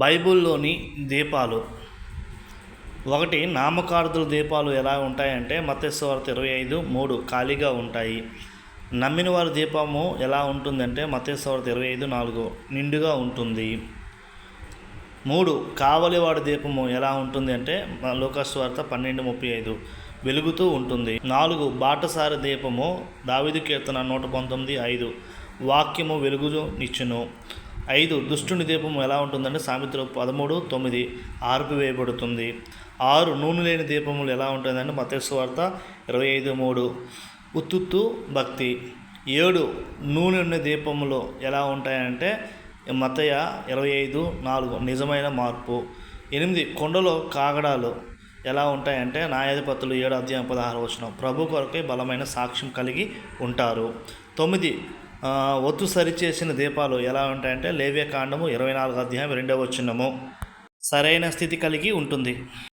బైబిల్లోని దీపాలు. ఒకటి నామకార్థుల దీపాలు ఎలా ఉంటాయంటే మతేశ్వార్త ఇరవై ఐదు మూడు ఖాళీగా ఉంటాయి. నమ్మిన వారి దీపము ఎలా ఉంటుందంటే మతేశ్వార్త ఇరవై ఐదు నాలుగు నిండుగా ఉంటుంది. మూడు కావలివాడి దీపము ఎలా ఉంటుంది అంటే లోకస్వార్త పన్నెండు ముప్పై ఐదు వెలుగుతూ ఉంటుంది. నాలుగు బాటసారి దీపము దావిదు కీర్తన నూట పంతొమ్మిది ఐదు వాక్యము వెలుగు నిచ్చును ఐదు దుష్టుని దీపము ఎలా ఉంటుందంటే సామెతలు పదమూడు తొమ్మిది ఆర్పివేయబడుతుంది ఆరు నూనె లేని దీపములు ఎలా ఉంటుందంటే మతేశ్వార్త ఇరవై ఐదు మూడు. ఉత్తుత్తు భక్తి. ఏడు నూనె ఉన్న దీపములు ఎలా ఉంటాయంటే మతయ ఇరవై ఐదు నాలుగు నిజమైన మార్పు. ఎనిమిది కొండలో కాగడాలు ఎలా ఉంటాయంటే న్యాయాధిపతులు ఏడు అధ్యాయం పదహారు వచ్చిన ప్రభు కొరకై బలమైన సాక్ష్యం కలిగి ఉంటారు. తొమ్మిది ఒత్తు సరిచేసిన దీపాలు ఎలా ఉంటాయంటే లేవ్య కాండము ఇరవై నాలుగు అధ్యాయం రెండవ వచ్చినము సరైన స్థితి కలిగి ఉంటుంది.